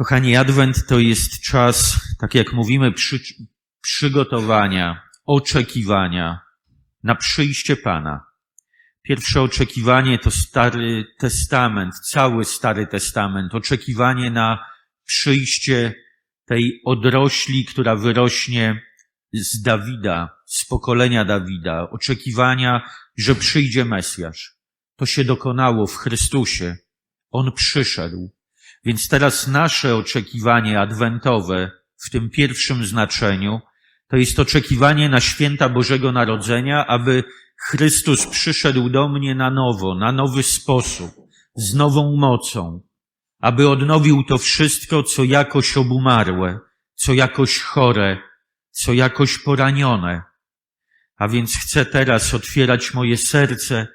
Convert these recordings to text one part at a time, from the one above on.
Kochani, Adwent to jest czas, tak jak mówimy, przy, przygotowania, oczekiwania na przyjście Pana. Pierwsze oczekiwanie to Stary Testament, cały Stary Testament, oczekiwanie na przyjście tej odrośli, która wyrośnie z Dawida, z pokolenia Dawida, oczekiwania, że przyjdzie Mesjasz. To się dokonało w Chrystusie. On przyszedł. Więc teraz nasze oczekiwanie adwentowe w tym pierwszym znaczeniu to jest oczekiwanie na święta Bożego Narodzenia, aby Chrystus przyszedł do mnie na nowo, na nowy sposób, z nową mocą, aby odnowił to wszystko, co jakoś obumarłe, co jakoś chore, co jakoś poranione. A więc chcę teraz otwierać moje serce,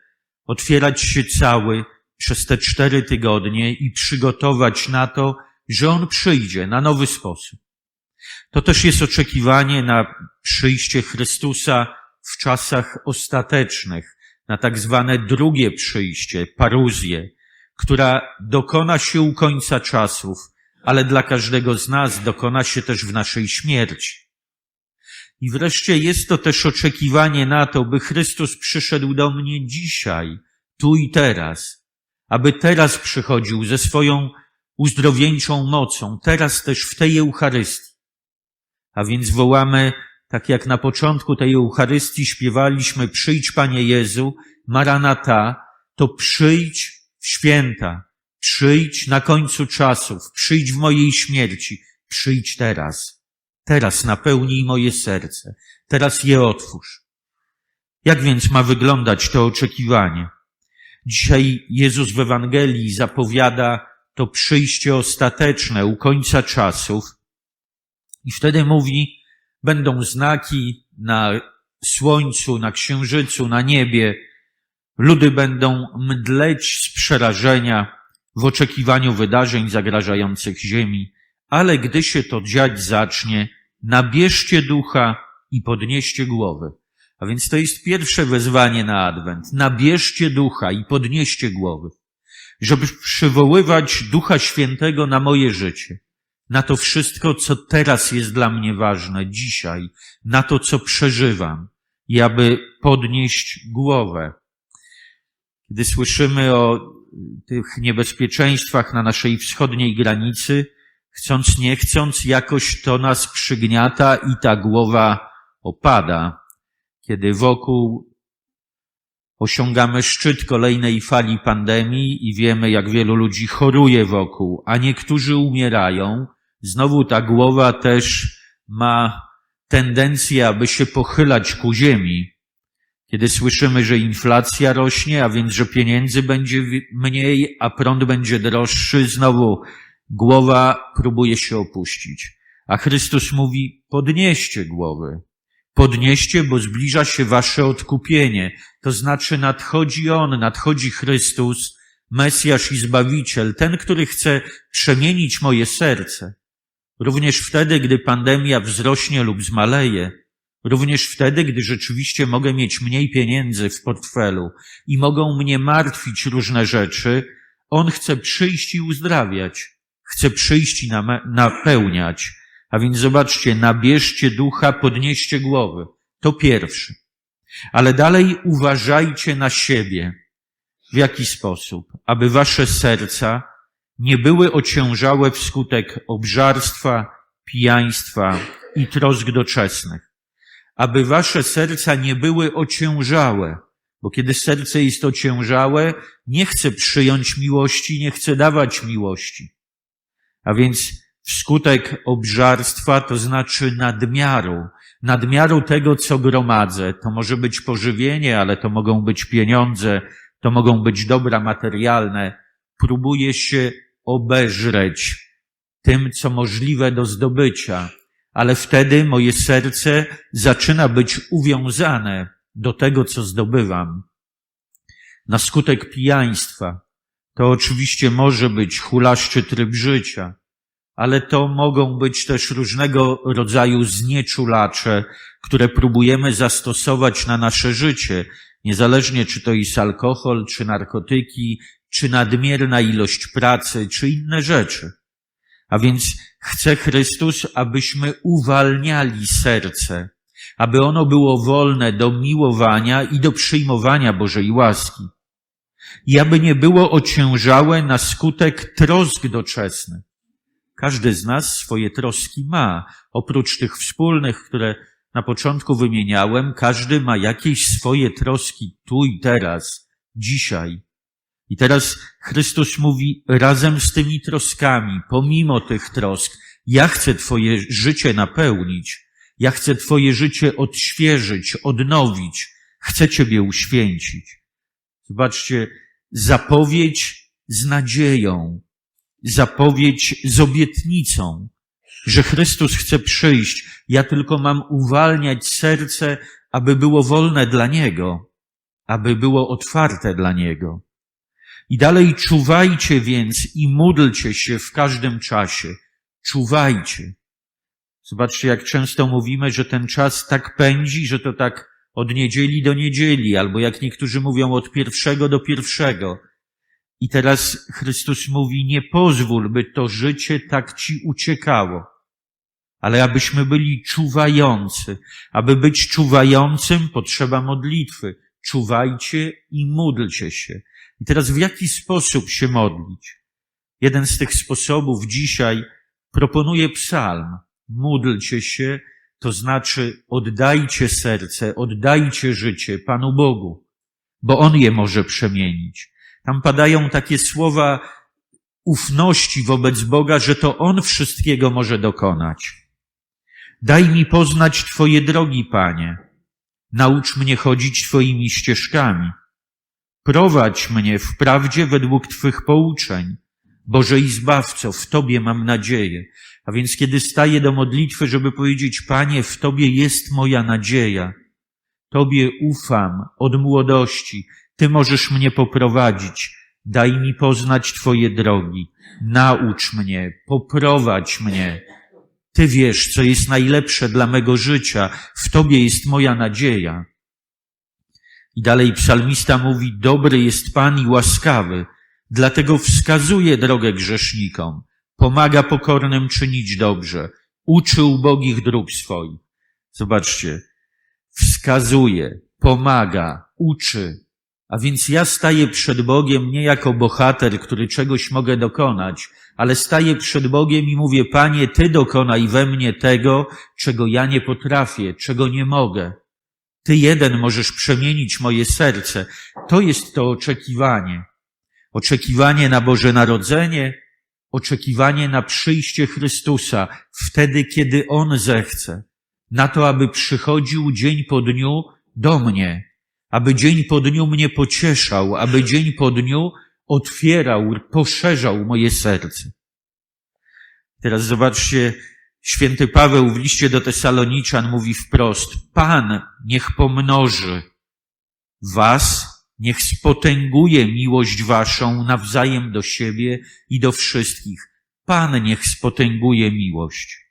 otwierać się cały przez te cztery tygodnie i przygotować na to, że On przyjdzie na nowy sposób. To też jest oczekiwanie na przyjście Chrystusa w czasach ostatecznych, na tak zwane drugie przyjście, paruzję, która dokona się u końca czasów, ale dla każdego z nas dokona się też w naszej śmierci. I wreszcie jest to też oczekiwanie na to, by Chrystus przyszedł do mnie dzisiaj, tu i teraz, aby teraz przychodził ze swoją uzdrowieńczą mocą, teraz też w tej Eucharystii. A więc wołamy, tak jak na początku tej Eucharystii śpiewaliśmy, przyjdź Panie Jezu, Maranata, to przyjdź w święta, przyjdź na końcu czasów, przyjdź w mojej śmierci, przyjdź teraz. Teraz napełnij moje serce, teraz je otwórz. Jak więc ma wyglądać to oczekiwanie? Dzisiaj Jezus w Ewangelii zapowiada to przyjście ostateczne u końca czasów i wtedy mówi, będą znaki na słońcu, na księżycu, na niebie, ludy będą mdleć z przerażenia w oczekiwaniu wydarzeń zagrażających ziemi, ale gdy się to dziać zacznie, nabierzcie ducha i podnieście głowy. Więc to jest pierwsze wezwanie na Adwent. Nabierzcie ducha i podnieście głowy, żeby przywoływać Ducha Świętego na moje życie, na to wszystko, co teraz jest dla mnie ważne, dzisiaj, na to, co przeżywam, i aby podnieść głowę. Kiedy słyszymy o tych niebezpieczeństwach na naszej wschodniej granicy, chcąc nie chcąc, jakoś to nas przygniata i ta głowa opada kiedy wokół osiągamy szczyt kolejnej fali pandemii i wiemy, jak wielu ludzi choruje wokół, a niektórzy umierają, znowu ta głowa też ma tendencję, aby się pochylać ku ziemi. Kiedy słyszymy, że inflacja rośnie, a więc, że pieniędzy będzie mniej, a prąd będzie droższy, znowu głowa próbuje się opuścić. A Chrystus mówi, podnieście głowy, Podnieście, bo zbliża się wasze odkupienie. To znaczy nadchodzi On, nadchodzi Chrystus, Mesjasz i Zbawiciel, ten, który chce przemienić moje serce. Również wtedy, gdy pandemia wzrośnie lub zmaleje, również wtedy, gdy rzeczywiście mogę mieć mniej pieniędzy w portfelu i mogą mnie martwić różne rzeczy, On chce przyjść i uzdrawiać, chce przyjść i napełniać. A więc zobaczcie, nabierzcie ducha, podnieście głowy. To pierwszy. Ale dalej uważajcie na siebie. W jaki sposób? Aby wasze serca nie były ociężałe wskutek obżarstwa, pijaństwa i trosk doczesnych. Aby wasze serca nie były ociężałe, bo kiedy serce jest ociężałe, nie chce przyjąć miłości, nie chce dawać miłości. A więc wskutek obżarstwa, to znaczy nadmiaru, nadmiaru tego, co gromadzę. To może być pożywienie, ale to mogą być pieniądze, to mogą być dobra materialne. Próbuję się obeżreć tym, co możliwe do zdobycia, ale wtedy moje serce zaczyna być uwiązane do tego, co zdobywam. Na skutek pijaństwa to oczywiście może być hulaszczy tryb życia, ale to mogą być też różnego rodzaju znieczulacze, które próbujemy zastosować na nasze życie, niezależnie czy to jest alkohol, czy narkotyki, czy nadmierna ilość pracy, czy inne rzeczy. A więc chce Chrystus, abyśmy uwalniali serce, aby ono było wolne do miłowania i do przyjmowania Bożej łaski. I aby nie było ociężałe na skutek trosk doczesnych. Każdy z nas swoje troski ma. Oprócz tych wspólnych, które na początku wymieniałem, każdy ma jakieś swoje troski tu i teraz, dzisiaj. I teraz Chrystus mówi, razem z tymi troskami, pomimo tych trosk, ja chcę Twoje życie napełnić, ja chcę Twoje życie odświeżyć, odnowić, chcę Ciebie uświęcić. Zobaczcie, zapowiedź z nadzieją, zapowiedź z obietnicą, że Chrystus chce przyjść. Ja tylko mam uwalniać serce, aby było wolne dla Niego, aby było otwarte dla Niego. I dalej czuwajcie więc i módlcie się w każdym czasie. Czuwajcie. Zobaczcie, jak często mówimy, że ten czas tak pędzi, że to tak od niedzieli do niedzieli, albo jak niektórzy mówią od pierwszego do pierwszego. I teraz Chrystus mówi, nie pozwól, by to życie tak ci uciekało, ale abyśmy byli czuwający. Aby być czuwającym potrzeba modlitwy. Czuwajcie i módlcie się. I teraz w jaki sposób się modlić? Jeden z tych sposobów dzisiaj proponuje psalm. Módlcie się, to znaczy oddajcie serce, oddajcie życie Panu Bogu, bo On je może przemienić. Tam padają takie słowa ufności wobec Boga, że to On wszystkiego może dokonać. Daj mi poznać Twoje drogi, Panie. Naucz mnie chodzić Twoimi ścieżkami. Prowadź mnie w prawdzie według Twych pouczeń. Boże i Zbawco, w Tobie mam nadzieję. A więc kiedy staję do modlitwy, żeby powiedzieć, Panie, w Tobie jest moja nadzieja. Tobie ufam od młodości. Ty możesz mnie poprowadzić. Daj mi poznać Twoje drogi. Naucz mnie, poprowadź mnie. Ty wiesz, co jest najlepsze dla mego życia. W Tobie jest moja nadzieja. I dalej psalmista mówi, dobry jest Pan i łaskawy, dlatego wskazuje drogę grzesznikom, pomaga pokornym czynić dobrze, uczy ubogich dróg swoich. Zobaczcie, wskazuje, pomaga, uczy. A więc ja staję przed Bogiem nie jako bohater, który czegoś mogę dokonać, ale staję przed Bogiem i mówię, Panie, Ty dokonaj we mnie tego, czego ja nie potrafię, czego nie mogę. Ty jeden możesz przemienić moje serce. To jest to oczekiwanie. Oczekiwanie na Boże Narodzenie, oczekiwanie na przyjście Chrystusa wtedy, kiedy On zechce. Na to, aby przychodził dzień po dniu do mnie, aby dzień po dniu mnie pocieszał, aby dzień po dniu otwierał, poszerzał moje serce. Teraz zobaczcie, Święty Paweł w liście do Tesaloniczan mówi wprost, Pan niech pomnoży was, niech spotęguje miłość waszą nawzajem do siebie i do wszystkich. Pan niech spotęguje miłość.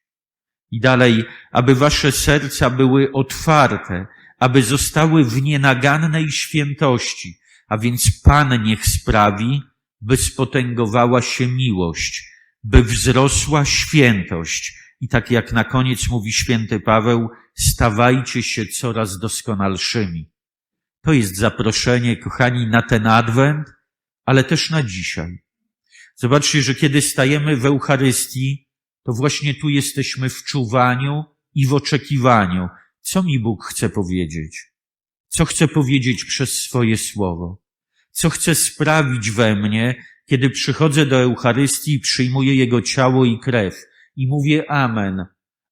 I dalej, aby wasze serca były otwarte, aby zostały w nienagannej świętości, a więc Pan niech sprawi, by spotęgowała się miłość, by wzrosła świętość, i tak jak na koniec mówi święty Paweł, stawajcie się coraz doskonalszymi. To jest zaproszenie, kochani, na ten adwent, ale też na dzisiaj. Zobaczcie, że kiedy stajemy w Eucharystii, to właśnie tu jesteśmy w czuwaniu i w oczekiwaniu. Co mi Bóg chce powiedzieć? Co chce powiedzieć przez swoje słowo? Co chce sprawić we mnie, kiedy przychodzę do Eucharystii i przyjmuję Jego ciało i krew? i mówię Amen.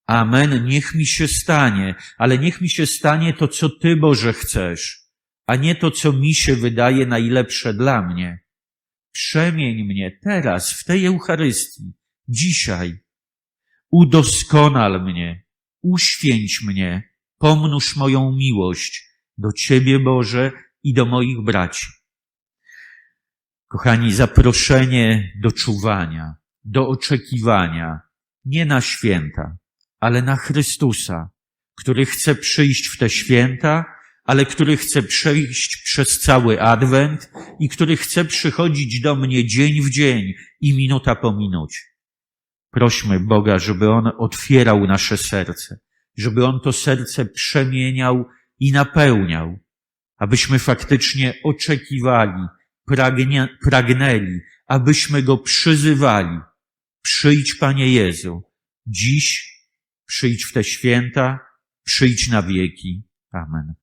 Amen, niech mi się stanie, ale niech mi się stanie to, co Ty, Boże, chcesz, a nie to, co mi się wydaje najlepsze dla mnie. Przemień mnie teraz, w tej Eucharystii, dzisiaj. Udoskonal mnie, uświęć mnie, pomnóż moją miłość do Ciebie, Boże, i do moich braci. Kochani, zaproszenie do czuwania, do oczekiwania, nie na święta, ale na Chrystusa, który chce przyjść w te święta, ale który chce przejść przez cały Adwent i który chce przychodzić do mnie dzień w dzień i minuta po minucie. Prośmy Boga, żeby On otwierał nasze serce, żeby On to serce przemieniał i napełniał, abyśmy faktycznie oczekiwali, pragnie, pragnęli, abyśmy Go przyzywali. Przyjdź, Panie Jezu, dziś przyjdź w te święta, przyjdź na wieki. Amen.